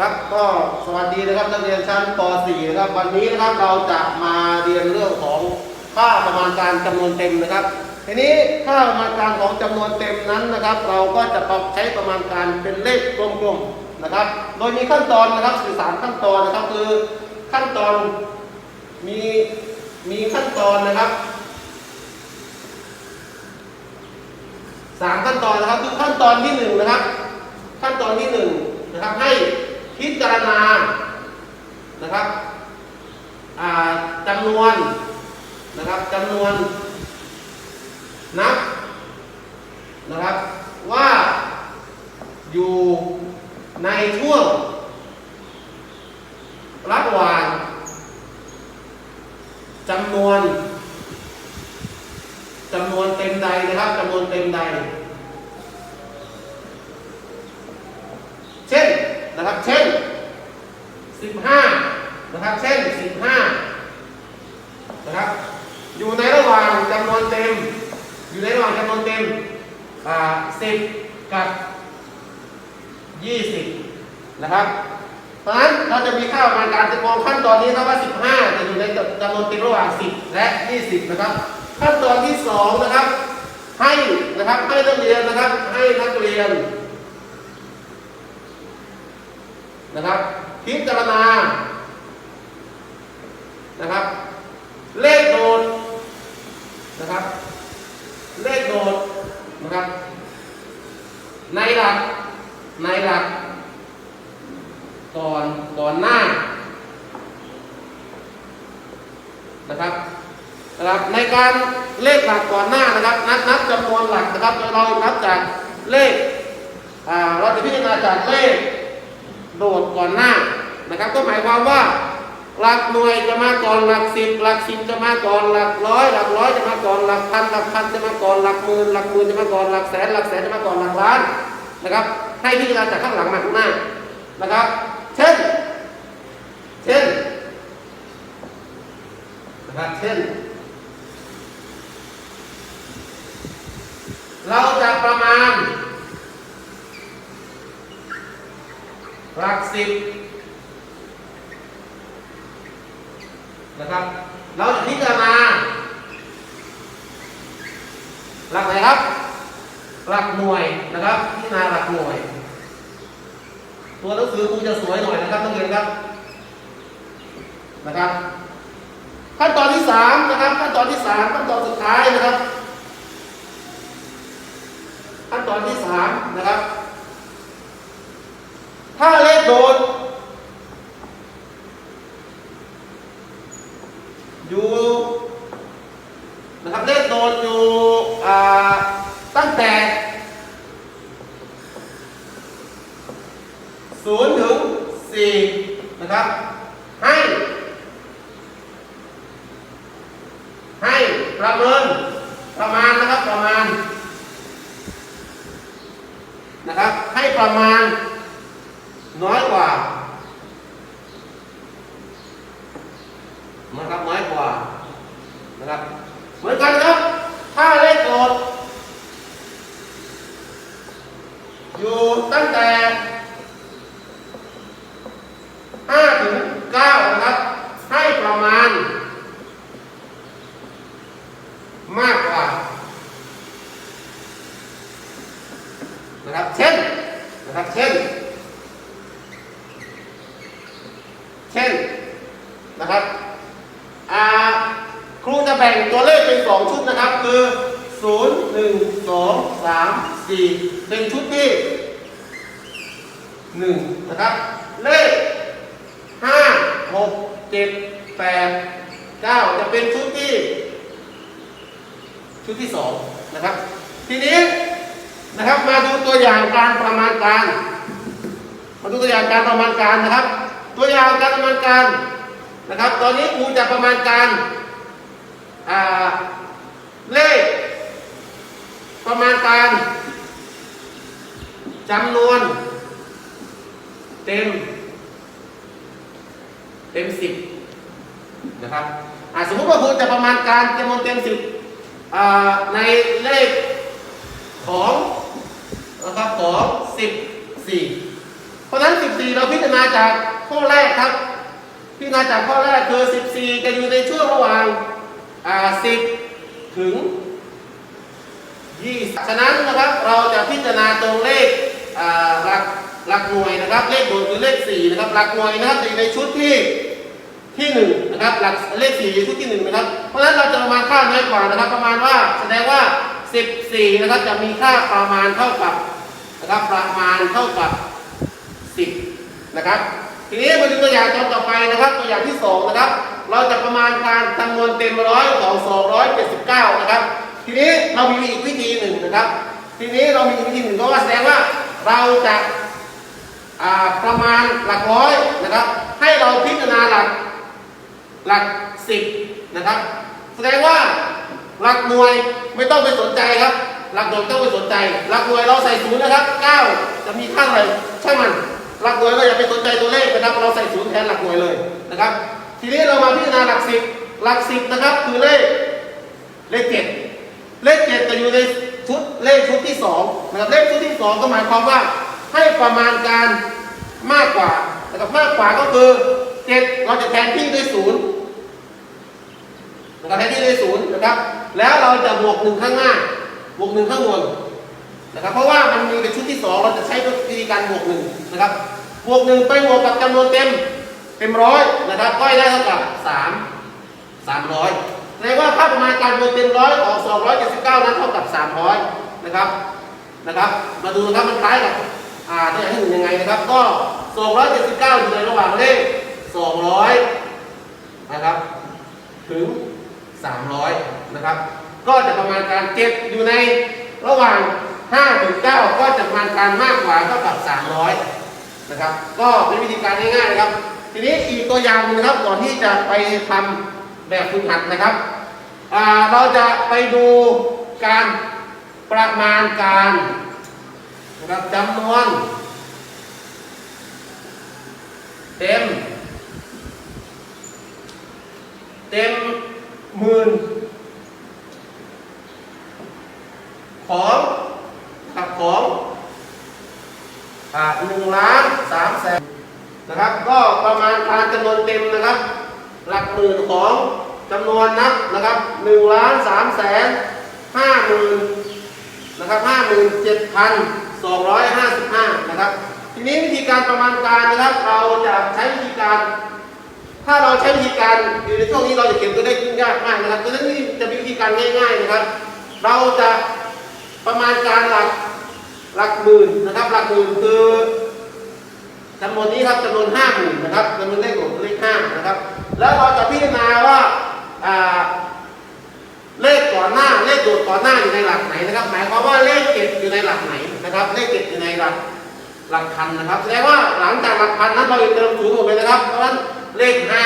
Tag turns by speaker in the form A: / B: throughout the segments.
A: ครับก็สวัสดีนะครับนักเรียนชั้นป .4 นะครับวันนี้นะครับเราจะมาเรียนเรื่องของค่าประมาณการจำนวนเต็มนะครับ ทีนี้ค่าประมาณการของจำนวนเต็มนั้นนะครับ เราก็จะปรับใช้ประมาณการเป็นเลขกลมๆนะครับ โดยมีขั้นตอนนะครับคือสามขั้นตอนนะครับคือขั้นตอนมีมีขั้นตอนนะครับสามขั้นตอนนะครับคือขั้นตอนที่หนึ่งนะครับ ขั้นตอนที่หนึ่งนะครับให้ พิจารณานะครับจำนวนนะครับจำนวนนับนะครับว่าอยู่ในช่วงระหว่างจำนวนจำนวนเต็มใดนะครับจำนวนเต็มใด เช่นนะครับ เช่น 15 นะครับ เช่น 15 นะครับ อยู่ในระหว่างจำนวนเต็ม อยู่ในระหว่างจำนวนเต็มอ่า10 กับ 20 นะครับ เพราะฉะนั้นเราจะมีค่าประมาณการจะมองขั้นตอนนี้นะว่า 15 จะอยู่ในจำนวนเต็มระหว่าง 10 และ 20 นะครับ ขั้นตอนที่ 2 นะครับ ให้นะครับให้นักเรียนนะครับให้นักเรียน นะครับ พิจารณานะครับ เลขโดดนะครับ เลขโดดนะครับ ในหลักในหลัก ก่อนก่อนหน้านะครับนะครับในการเลขหลักก่อนหน้านะครับ นับนับจำนวนหลักนะครับเรานับจากเลขเราจะพิจารณาจากเลข โดดก่อนหน้านะครับ ก็หมายความว่า หลักหน่วยจะมาก่อนหลักสิบหลักสิบจะมาก่อนหลักร้อยหลักร้อยจะมาก่อนหลักพันหลักพันจะมาก่อนหลักหมื่นหลักหมื่นจะมาก่อนหลักแสนหลักแสนจะมาก่อนหลักล้านนะครับ ให้พิจารณาจากข้างหลังมาข้างหน้านะครับ เช่น เช่นนะครับเช่น เราจะประมาณ หลักสิบนะครับ เราจะพิจารณา หลักไหนครับ หลักหน่วยนะครับ พิจารณาหลักหน่วย ตัวหนังสือคงจะสวยหน่อยนะครับนักเรียนครับ นะครับ ขั้นตอนที่สามนะครับ ขั้นตอนที่สามขั้นตอนสุดท้ายนะครับ ขั้นตอนที่สามนะครับ ถ้าเลขโดดอยู่นะครับเลขโดดอยู่ตั้งแต่ศูนย์ถึงสี่นะครับ ให้ให้ประเมินประมาณนะครับประมาณนะครับให้ประมาณ น้อยกว่านะครับน้อยกว่านะครับเหมือนกันครับ ถ้าเลขโดดอยู่ตั้งแต่5ถึง9นะครับ ให้ประมาณ มากกว่า นะครับ เช่น นะครับ เช่น เช่นนะครับอ่าครูจะแบ่งตัวเลขเป็นสองชุดนะครับ คือ 0 1 2 3 4เป็นชุดที่1นะครับ เลข5 6 7 8 9จะเป็นชุดที่ ชุดที่2นะครับ ทีนี้นะครับมาดูตัวอย่างการประมาณการ มาดูตัวอย่างการประมาณการนะครับ ตัวอย่างการประมาณการนะครับ ตอนนี้ครูจะประมาณการอ่าเลข ประมาณการจำนวน เต็ม เต็มสิบนะครับสมมติว่าครูจะประมาณการจำนวนเต็มสิบในเลขของนะครับของสิบสี่เพราะฉะนั้นสิบ14เราพิจารณาจากข้อแรกครับ พิจารณาจากข้อแรกคือ14จะอยู่ในช่วงระหว่างอ่า10ถึง 20ฉะนั้นนะครับเราจะพิจารณาตรงเลขหลักหลักหน่วยนะครับ เลขโดดคือเลข4นะครับหลักหน่วยนะครับอยู่ในชุดที่ที่1นะครับหลักเลข4อยู่ชุดที่1นะครับ เพราะฉะนั้นเราจะประมาณค่าน้อยกว่านะครับ ประมาณว่าแสดงว่า14นะครับจะมีค่าประมาณเท่ากับนะครับประมาณเท่ากับ10นะครับทีนี้มาดูตัวอย่างต่อไปนะครับตัวอย่างที่2นะครับ เราจะประมาณการจำนวนเต็มร้อยของ279นะครับ ทีนี้เรามีอีกวิธีหนึ่งนะครับ ทีนี้เรามีอีกวิธีหนึ่งก็ว่าแสดงว่าเราจะาประมาณหลักร้อยนะครับ ให้เราพิจารณาหลักหลักสิบนะครับ แสดงว่าหลักหน่วยไม่ต้องไปสนใจครับ หลักหน่วยต้องไปสนใจ หลักหน่วยเราใส่ศูนย์นะครับเก้าจะมีค่าอะไรช่างมัน หลักหน่วยเราอย่าไปสนใจตัวเลขนะครับเราใส่ศูนย์แทนหลักหน่วยเลยนะครับ ทีนี้เรามาพิจารณาหลักสิบหลักสิบนะครับ คือเลขเลขเจ็ด เลขเจ็ดจะอยู่ในชุดเลขชุดที่สองนะครับเลขชุดที่สองก็หมายความว่าให้ประมาณการมากกว่านะครับมากกว่าก็คือเจ็ดเราจะแทนที่ด้วยศูนย์นะครับแทนที่ด้วยศูนย์นะครับ แล้วเราจะบวกหนึ่งข้างหน้าบวกหนึ่งข้างบนนะครับเพราะว่ามันมีเป็นชุดที่สองเราจะใช้วิธีการบวกหนึ่งนะครับบวกหนึ่งไปบวกกับจำนวนเต็มเต็มร้อยนะครับก็ได้เท่ากับสามสามร้อย แสดงว่าค่าประมาณการบวกเต็มร้อยของสองร้อยเจ็ดสิบเก้านั้นเท่ากับสามร้อยนะครับ นะครับ มาดูนะครับมันคล้ายกับ อ่าตัวอย่างที่หนึ่งยังไงนะครับ ก็สองร้อยเจ็ดสิบเก้าอยู่ในระหว่างเลขสองร้อยนะครับ ถึง 300 นะครับ ก็จะประมาณการเก็บอยู่ในระหว่าง 5 ถึง 9 ก็จะประมาณการมากกว่าเท่ากับ 300 นะครับ ก็เป็นวิธีการง่ายๆนะครับ ทีนี้อีกตัวอย่างหนึงนะครับก่อนที่จะไปทำ แบบฝึกหัดนะครับ เราจะไปดูการประมาณการนะครับจำนวน เต็ม เต็มหมื่นของกับของหนึ่งล้านสามแสนนะครับ ก็ประมาณการจำนวนเต็มนะครับ หลักหมื่นของจำนวนนับนะครับหนึ่งล้านสามแสนห้าหมื่นนะครับห้าหมื่นเจ็ดพันสองร้อยห้าสิบห้านะครับทีนี้วิธีการประมาณการนะครับ เราจะใช้วิธีการ ถ้าเราใช้วิธีการอยู่ในช่วงนี้เราจะเก็บตัวเลขยุ่งยากมากนะครับดังนั้นนี่จะมีวิธีการง่าย ๆนะครับ เราจะประมาณการหลักหลักหมื่นนะครับ หลักหมื่นคือจำนวนนี้ครับจำนวนห้าหมื่นนะครับจำนวนเลขหลวเลขห้านะครับ แล้วเราจะพิจารณาว่าเลขก่อนหน้าเลขโดดก่อนหน้าอยู่ในหลักไหนนะครับ หมายความว่าเลขเจ็ดอยู่ในหลักไหนนะครับ เลขเจ็ดอยู่ในหลักหลักพันนะครับแสดงว่าหลังจากหลักพันนั้นเราเติมศูนย์หมดเลยนะครับ เพราะฉะนั้นเลขห้า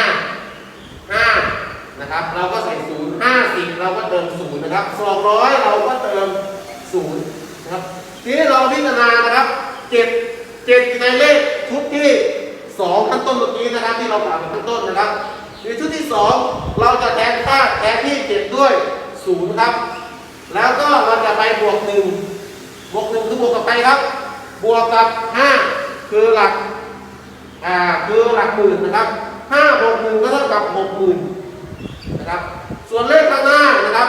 A: ห้านะครับ เราก็ใส่ศูนย์ห้าสิบเราก็เติมศูนย์นะครับสองร้อยเราก็เติมศูนย์นะครับทีนี้เราพิจารณานะครับเจ็ดเจ็ดอยู่ในเลขชุดที่สองขั้นต้นเมื่อกี้นะครับ ที่เรากล่าวไปขั้นต้นนะครับ ในชุดที่สองเราจะแทนค่าแทนที่เจ็ดด้วยศูนย์ครับ แล้วก็เราจะไปบวกหนึ่งบวกหนึ่งคือบวกกับไปครับ บวกกับห้าคือหลักอ่าคือหลักหมื่นนะครับห้าบวกหนึ่งก็เท่ากับหกหมื่นนะครับ ส่วนเลขข้างหน้านะครับ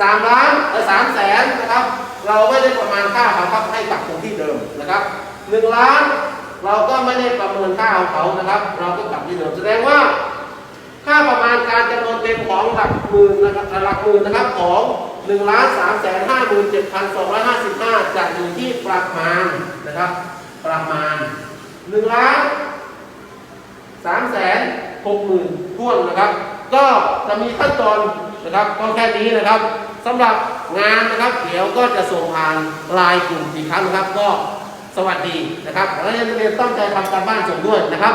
A: สามล้านเออสามแสนนะครับ เราไม่ได้ประมาณค่าขาครับให้กับคงที่เดิมนะครับหนึ่งล้านเราก็ไม่ได้ประเมินค่าของเขานะครับ เราก็กลับที่เดิมแสดงว่า การจำนวนเต็มของหลักหมื่นนะครับหลักหมื่นนะครับของ1นึ่งล้านสามแสนห้าหมื่นเจ็ดพันสองร้อยห้าสิบห้าจะอยู่ที่ประมาณนะครับ ประมาณหนึ่งล้านสามแสนหกหมื่นท้วนนะครับ ก็จะมีขั้นตอนนะครับก็แค่นี้นะครับสำหรับงานนะครับ เดี๋ยวก็จะส่งผ่านไลน์กลุ่มอีกครั้งนะครับ ก็สวัสดีนะครับแล้วนักเรียนตั้งใจทำการบ้านส่งด้วยนะครับ